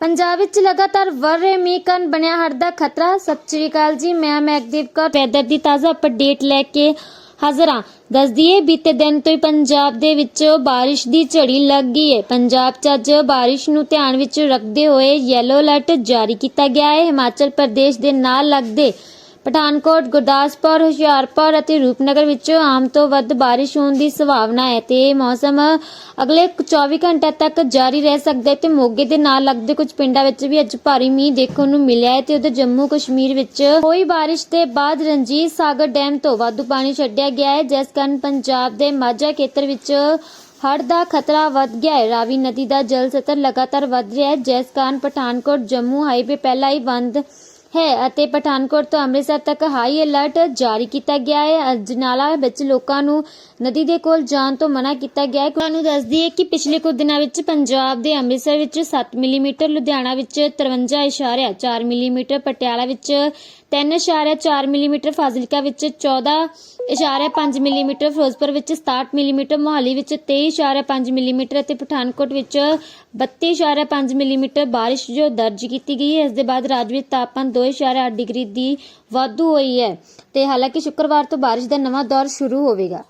ਪੰਜਾਬ ਵਿੱਚ ਲਗਾਤਾਰ ਵਰ ਰਹੇ ਮੀਂਹ ਕਾਰਨ ਬਣਿਆ ਹੜ੍ਹ ਦਾ ਖਤਰਾ। ਸਤਿ ਸ਼੍ਰੀ ਅਕਾਲ ਜੀ, ਮੈਂ ਮੈਗਦੀਪ ਕੌਰ। ਵੈਦਰ ਦੀ ਤਾਜ਼ਾ ਅਪਡੇਟ ਲੈ ਕੇ ਹਾਜ਼ਰ ਹਾਂ। ਦੱਸ ਦਈਏ, ਬੀਤੇ ਦਿਨ ਤੋਂ ਹੀ ਪੰਜਾਬ ਦੇ ਵਿੱਚ ਬਾਰਿਸ਼ ਦੀ ਝੜੀ ਲੱਗ ਗਈ ਹੈ। ਪੰਜਾਬ 'ਚ ਅੱਜ ਬਾਰਿਸ਼ ਨੂੰ ਧਿਆਨ ਵਿੱਚ ਰੱਖਦੇ ਹੋਏ ਯੈਲੋ ਅਲਰਟ ਜਾਰੀ ਕੀਤਾ ਗਿਆ ਹੈ। ਹਿਮਾਚਲ ਪ੍ਰਦੇਸ਼ ਦੇ ਨਾਲ ਲੱਗਦੇ ਪਠਾਨਕੋਟ, ਗੁਰਦਾਸਪੁਰ, ਹੁਸ਼ਿਆਰਪੁਰ ਅਤੇ ਰੂਪਨਗਰ ਵਿੱਚ ਆਮ ਤੋਂ ਵੱਧ ਬਾਰਿਸ਼ ਹੋਣ ਦੀ ਸੰਭਾਵਨਾ ਹੈ ਤੇ ਇਹ ਮੌਸਮ ਅਗਲੇ 24 ਘੰਟਿਆਂ ਤੱਕ ਜਾਰੀ ਰਹਿ ਸਕਦਾ ਹੈ ਤੇ ਮੋਗੇ ਦੇ ਨਾਲ ਲੱਗਦੇ ਕੁਝ ਪਿੰਡਾਂ ਵਿੱਚ ਵੀ ਅੱਜ ਭਾਰੀ ਮੀਂਹ ਦੇਖਣ ਨੂੰ ਮਿਲਿਆ ਹੈ ਤੇ ਉਧਰ ਜੰਮੂ ਕਸ਼ਮੀਰ ਵਿੱਚ ਹੋਈ ਬਾਰਿਸ਼ ਦੇ ਬਾਅਦ ਰਣਜੀਤ ਸਾਗਰ ਡੈਮ ਤੋਂ ਵਾਧੂ ਪਾਣੀ ਛੱਡਿਆ ਗਿਆ ਹੈ, ਜਿਸ ਕਾਰਨ ਪੰਜਾਬ ਦੇ ਮਾਝਾ ਖੇਤਰ ਵਿੱਚ ਹੜ ਦਾ ਖਤਰਾ ਵੱਧ ਗਿਆ ਹੈ। ਰਾਵੀ ਨਦੀ ਦਾ ਜਲ ਸਤਰ ਲਗਾਤਾਰ ਵੱਧ ਰਿਹਾ ਹੈ, ਜਿਸ ਕਾਰਨ ਪਠਾਨਕੋਟ, ਜੰਮੂ ਹਾਈਵੇ ਪਹਿਲਾਂ ਹੀ ਬੰਦ ਹੈ ਅਤੇ ਪਠਾਨਕੋਟ ਤੋਂ ਅੰਮ੍ਰਿਤਸਰ ਤੱਕ ਹਾਈ ਅਲਰਟ ਜਾਰੀ ਕੀਤਾ ਗਿਆ ਹੈ। ਅਜਨਾਲਾ ਵਿੱਚ ਲੋਕਾਂ ਨੂੰ ਨਦੀ ਦੇ ਕੋਲ ਜਾਣ ਤੋਂ ਮਨਾ ਕੀਤਾ ਗਿਆ ਹੈ। ਤੁਹਾਨੂੰ ਦੱਸ ਦਈਏ ਕਿ ਪਿਛਲੇ ਕੁਝ ਦਿਨਾਂ ਵਿੱਚ ਪੰਜਾਬ ਦੇ ਅੰਮ੍ਰਿਤਸਰ ਵਿੱਚ 7 ਮਿਲੀਮੀਟਰ, ਲੁਧਿਆਣਾ ਵਿੱਚ 53.4 ਮਿਲੀਮੀਟਰ, ਪਟਿਆਲਾ ਵਿੱਚ 3.4 ਮਿਲੀਮੀਟਰ, ਫਾਜ਼ਿਲਕਾ ਵਿੱਚ 14.5 ਮਿਲੀਮੀਟਰ, ਫਿਰੋਜ਼ਪੁਰ ਵਿੱਚ 67 ਮਿਲੀਮੀਟਰ, ਮੋਹਾਲੀ ਵਿੱਚ 23.5 ਮਿਲੀਮੀਟਰ ਅਤੇ ਪਠਾਨਕੋਟ ਵਿੱਚ 32.5 ਮਿਲੀਮੀਟਰ ਬਾਰਿਸ਼ ਜੋ ਦਰਜ ਕੀਤੀ ਗਈ ਹੈ। ਇਸ ਦੇ ਬਾਅਦ ਰਾਜ ਵਿੱਚ ਤਾਪਮਾਨ 2.8 ਡਿਗਰੀ ਦੀ ਵਾਧੂ ਹੋਈ ਹੈ ਤੇ ਹਾਲਾਂਕਿ ਸ਼ੁੱਕਰਵਾਰ ਤੋਂ ਬਾਰਿਸ਼ ਦਾ ਨਵਾਂ ਦੌਰ ਸ਼ੁਰੂ ਹੋਵੇਗਾ।